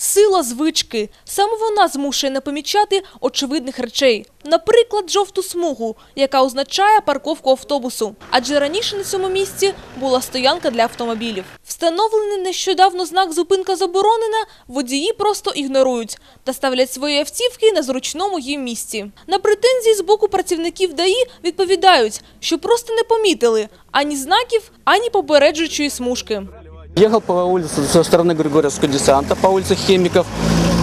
Сила звички. Саме вона змушує не помічати очевидних речей. Наприклад, жовту смугу, яка означає парковку автобусу. Адже раніше на цьому місці була стоянка для автомобілів. Встановлений нещодавно знак «Зупинка заборонена» водії просто ігнорують та ставлять свої автівки на зручному їм місці. На претензії з боку працівників ДАІ відповідають, що просто не помітили ані знаків, ані попереджуючої смужки. Ехал по улице со стороны Григорьевского десанта, по улице Химиков.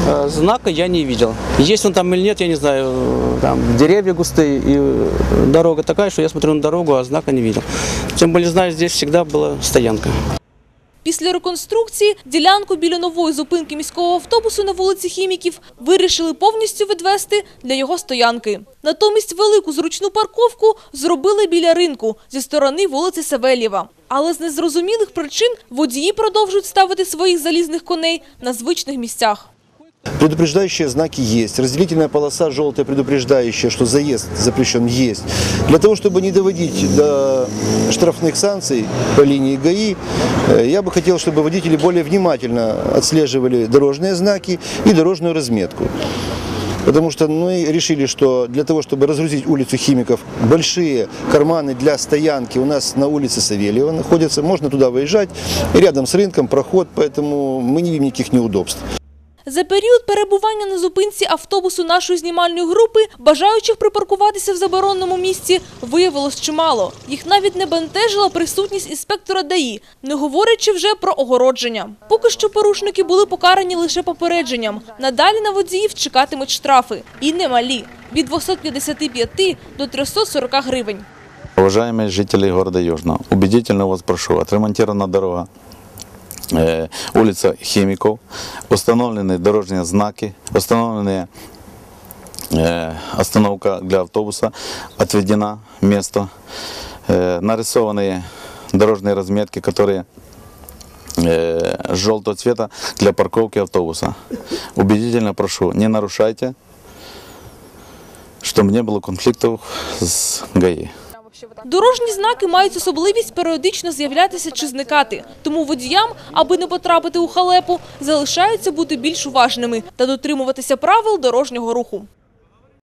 Э, Знака я не видел. Есть он там или нет, я не знаю. Там деревья густые и э, дорога такая, что я смотрю на дорогу, а знака не видел. Тем более, знаю, здесь всегда была стоянка. Після реконструкції ділянку біля нової зупинки міського автобусу на вулиці Хіміків вирішили повністю відвести для його стоянки. Натомість велику зручну парковку зробили біля ринку зі сторони вулиці Савельєва. Але з незрозумілих причин водії продовжують ставити своїх залізних коней на звичних місцях. Предупреждающие знаки есть. Разделительная полоса желтая, предупреждающая, что заезд запрещен, есть. Для того, чтобы не доводить до штрафных санкций по линии ГАИ, э, я бы хотел, чтобы водители более внимательно отслеживали дорожные знаки и дорожную разметку. Потому что мы решили, что для того, чтобы разгрузить улицу химиков, большие карманы для стоянки у нас на улице Савельева находятся. Можно туда выезжать. Рядом с рынком проход, поэтому мы не видим никаких неудобств. За період перебування на зупинці автобусу нашої знімальної групи бажаючих припаркуватися в забороненому місці виявилось чимало. Їх навіть не бентежила присутність інспектора ДАІ, не говорячи вже про огородження. Поки що порушники були покарані лише попередженням. Надалі на водіїв чекатимуть штрафи. І немалі – від 255 до 340 гривень. Уважаемые жители города Южного, убедительно вас прошу, отремонтирована дорога, улица Химиков, установлены дорожные знаки, установлены остановка для автобуса, отведена место, нарисованные дорожные разметки, которые желтого цвета для парковки автобуса. Убедительно прошу, не нарушайте, чтобы не было конфликтов с ГАИ. Дорожні знаки мають особливість періодично з'являтися чи зникати. Тому водіям, аби не потрапити у халепу, залишаються бути більш уважними та дотримуватися правил дорожнього руху.